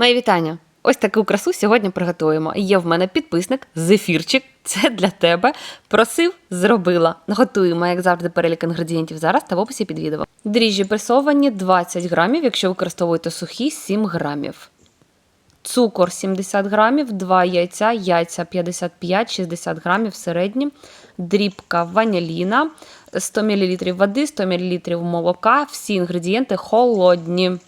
Мої вітання! Ось таку красу сьогодні приготуємо. Є в мене підписник, зефірчик. Це для тебе. Просив, зробила. Готуємо, як завжди, перелік інгредієнтів зараз та в описі під відео. Дріжджі пресовані 20 грамів, якщо використовуєте сухі 7 грамів. Цукор 70 грамів, 2 яйця, яйця 55-60 грамів середні, дрібка ваніліна, 100 мл води, 100 мл молока. Всі інгредієнти холодні.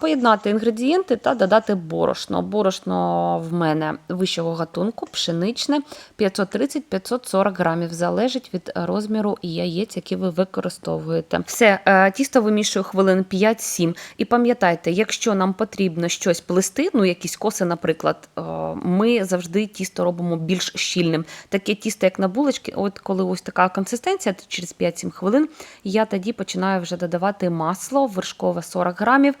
Поєднати інгредієнти та додати борошно. Борошно в мене вищого гатунку, пшеничне 530-540 грамів. Залежить від розміру яєць, які ви використовуєте. Все, е, тісто вимішую хвилин 5-7. І пам'ятайте, якщо нам потрібно щось плести, ну якісь коси, наприклад, е, ми завжди тісто робимо більш щільним. Таке тісто, як на булочки, от коли ось така консистенція, то через 5-7 хвилин я тоді починаю вже додавати масло вершкове 40 грамів.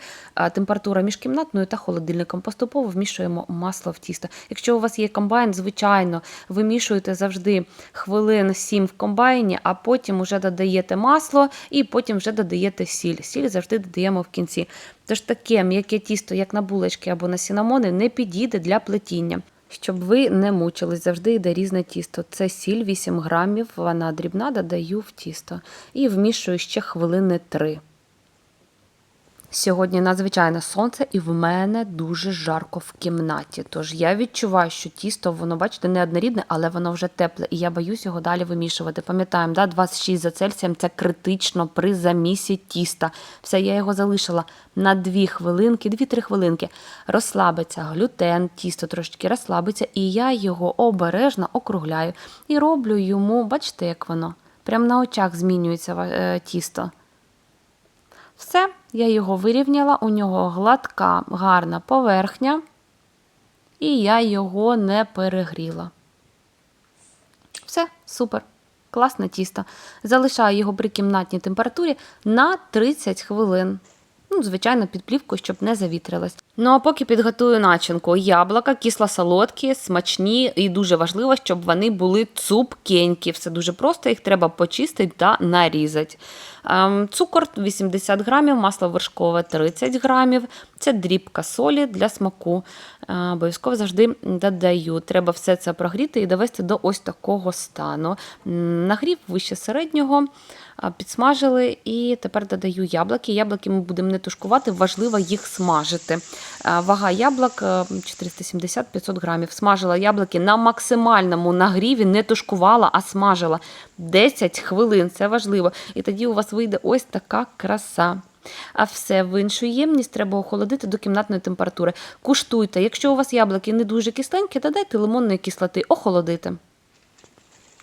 Температура між кімнатною та холодильником. Поступово вмішуємо масло в тісто. Якщо у вас є комбайн, звичайно, вимішуєте завжди хвилин 7 в комбайні, а потім вже додаєте масло і потім вже додаєте сіль. Сіль завжди додаємо в кінці. Тож таке м'яке тісто, як на булочки або на сінамони, не підійде для плетіння. Щоб ви не мучились, завжди йде різне тісто. Це сіль 8 грамів, вона дрібна, додаю в тісто. І вмішую ще хвилини 3. Сьогодні надзвичайне сонце, і в мене дуже жарко в кімнаті. Тож я відчуваю, що тісто, воно, бачите, не однорідне, але воно вже тепле, і я боюсь його далі вимішувати. Пам'ятаємо, да, 26 за Цельсієм це критично при замісі тіста. Все, я його залишила на 2 хвилинки, 2-3 хвилинки. Розслабиться глютен, тісто трошечки розслабиться, і я його обережно округляю і роблю йому, бачите, як воно? Прямо на очах змінюється е, тісто. Все, я його вирівняла, у нього гладка, гарна поверхня, і я його не перегріла. Все, супер. Класне тісто. Залишаю його при кімнатній температурі на 30 хвилин. Ну, звичайно, під плівкою, щоб не завітрилось. Ну а поки підготую начинку, яблука, кисло-солодкі, смачні, і дуже важливо, щоб вони були цупкенькі. Все дуже просто, їх треба почистити та нарізати. Ем, Цукор 80 грамів, масло вершкове 30 грамів. Це дрібка солі для смаку. Е, Обов'язково завжди додаю. Треба все це прогріти і довести до ось такого стану. Нагрів вище середнього, підсмажили, і тепер додаю яблуки. Яблуки ми будемо не тушкувати, важливо їх смажити. Е, Вага яблук е, 470-500 грамів. Смажила яблуки на максимальному нагріві, не тушкувала, а смажила 10 хвилин. Це важливо. І тоді у вас вийде ось така краса. А все в іншу ємність треба охолодити до кімнатної температури. Куштуйте. Якщо у вас яблуки не дуже кисленькі, додайте лимонної кислоти, охолодити.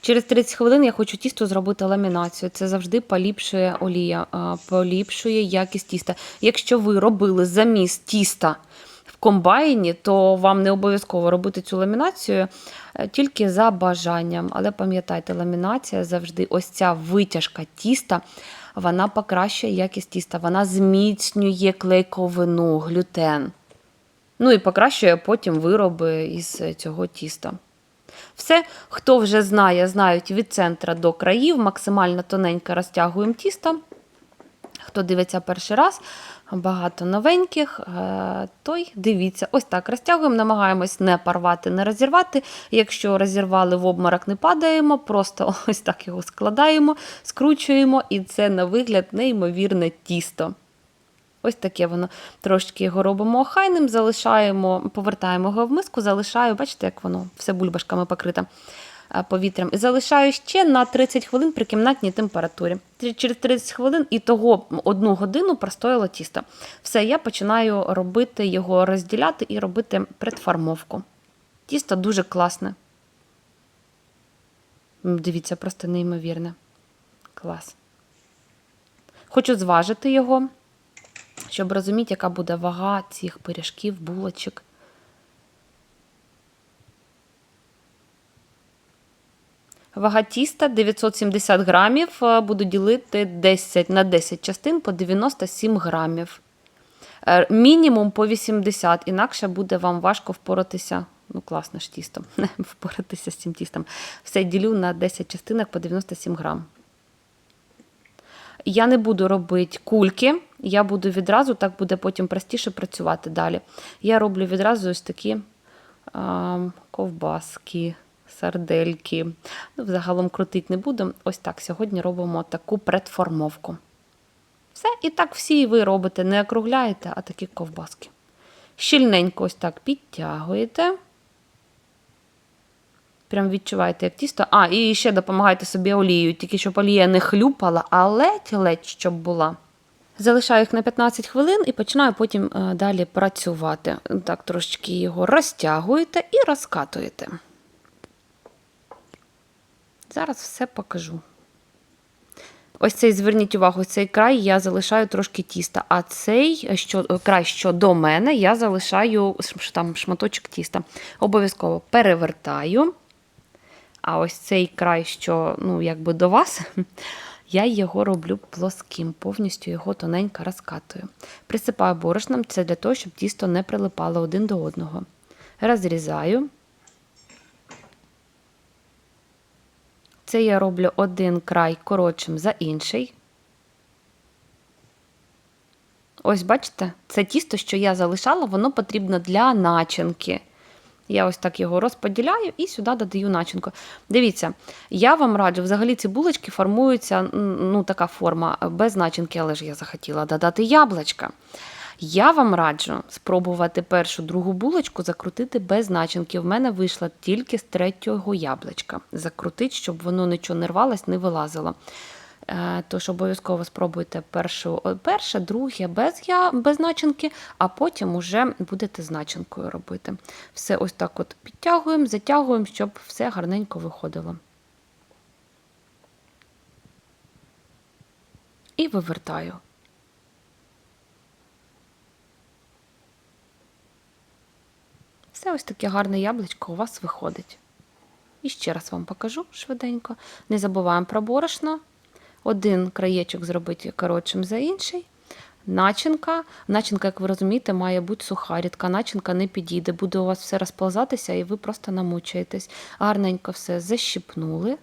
Через 30 хвилин я хочу тісто зробити ламінацію. Це завжди поліпшує олія, поліпшує якість тіста. Якщо ви робили заміс тіста в комбайні, то вам не обов'язково робити цю ламінацію е, тільки за бажанням. Але пам'ятайте, ламінація завжди ось ця витяжка тіста. Вона покращує якість тіста, вона зміцнює клейковину, глютен. Ну і покращує потім вироби із цього тіста. Все, хто вже знає, знають від центра до країв, максимально тоненько розтягуємо тісто. Хто дивиться перший раз, багато новеньких, е, той дивіться. Ось так розтягуємо, намагаємось не порвати, не розірвати. Якщо розірвали в обморок, не падаємо, просто ось так його складаємо, скручуємо, і це на вигляд неймовірне тісто. Ось таке воно. Трошки його робимо охайним, залишаємо, повертаємо його в миску, залишаю, бачите, як воно все бульбашками покрите повітрям. І залишаю ще на 30 хвилин при кімнатній температурі. Через 30 хвилин і того одну годину простояло тісто. Все, я починаю робити його розділяти і робити предформовку. Тісто дуже класне. Дивіться, просто неймовірне. Клас. Хочу зважити його щоб розуміти, яка буде вага цих пиріжків, булочок. Вага тіста 970 грамів. Е, Буду ділити 10 на 10 частин по 97 грамів. Е, Мінімум по 80, інакше буде вам важко впоратися. Ну, класне ж тісто. Впоратися з цим тістом. Все ділю на 10 частинок по 97 грам. Я не буду робити кульки. Я буду відразу, так буде потім простіше працювати далі. Я роблю відразу ось такі а, ковбаски, сардельки. Ну, Взагалом крутити не буду. Ось так. Сьогодні робимо таку предформовку. Все, і так всі ви робите, не округляєте, а такі ковбаски. Щільненько ось так підтягуєте. Прям відчуваєте, як тісто. А, і ще допомагайте собі олією, тільки щоб олія не хлюпала, а ледь-ледь, щоб була. Залишаю їх на 15 хвилин і починаю потім е, далі працювати. Так, трошечки його розтягуєте і розкатуєте. Зараз все покажу. Ось цей, зверніть увагу, цей край я залишаю трошки тіста, а цей що, край, що до мене, я залишаю там шматочок тіста. Обов'язково перевертаю. А ось цей край, що ну, якби до вас, я його роблю плоским, повністю його тоненько розкатую. Присипаю борошном, це для того, щоб тісто не прилипало один до одного. Розрізаю. Це я роблю один край коротшим за інший. Ось бачите, це тісто, що я залишала, воно потрібно для начинки. Я ось так його розподіляю і сюди додаю начинку. Дивіться, я вам раджу, взагалі ці булочки формуються, ну, така форма без начинки, але ж я захотіла додати яблучка. Я вам раджу спробувати першу другу булочку закрутити без начинки. В мене вийшла тільки з третього яблучка. Закрутить, щоб воно нічого не рвалось, не вилазило. Е, Тож обов'язково спробуйте першу, перше, друге без, я, без начинки, а потім уже будете з начинкою робити. Все ось так от підтягуємо, затягуємо, щоб все гарненько виходило. І вивертаю. Все ось таке гарне яблучко у вас виходить. І ще раз вам покажу швиденько. Не забуваємо про борошно. Один краєчок зробити коротшим за інший. Начинка. Начинка, як ви розумієте, має бути суха. Рідка начинка не підійде. Буде у вас все розползатися, і ви просто намучаєтесь. Гарненько все защипнули.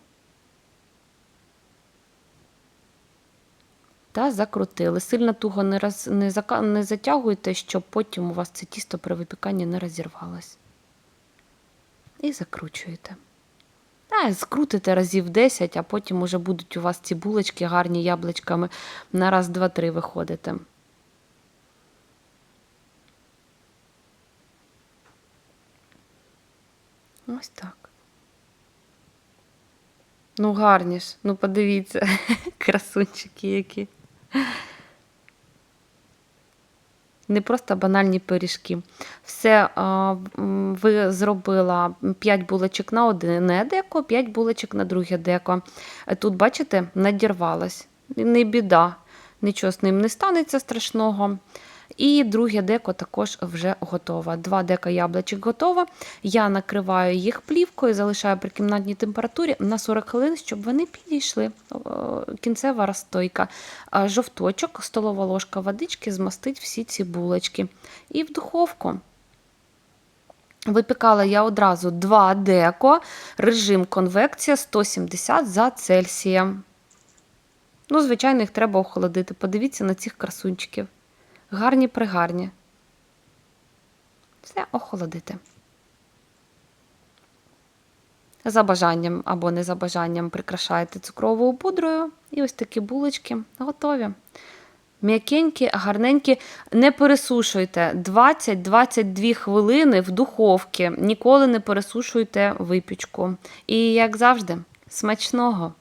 Та закрутили. Сильно туго не, роз, не, зака, не затягуйте, щоб потім у вас це тісто при випіканні не розірвалось. І закручуєте. Та, скрутите разів 10, а потім уже будуть у вас ці булочки гарні яблучками на раз, два, три виходити. Ось так. Ну, гарні ж. Ну, подивіться, красунчики які. Не просто банальні пиріжки. Все, ви зробила 5 булочок на одне деко, 5 булочок на друге деко. Е, Тут, бачите, надірвалось. Не біда, нічого з ним не станеться страшного. І друге деко також вже готове. Два дека яблучок готово. Я накриваю їх плівкою, залишаю при кімнатній температурі на 40 хвилин, щоб вони підійшли. Кінцева розстойка. Жовточок, столова ложка водички змастить всі ці булочки. І в духовку. Випікала я одразу 2 деко, режим конвекція 170 за Цельсієм. Ну, звичайно, їх треба охолодити. Подивіться на цих красунчиків. Гарні пригарні. Все охолодити. За бажанням або не за бажанням прикрашаєте цукровою пудрою. І ось такі булочки готові. М'якенькі, гарненькі. Не пересушуйте 20-22 хвилини в духовці. Ніколи не пересушуйте випічку. І, як завжди, смачного!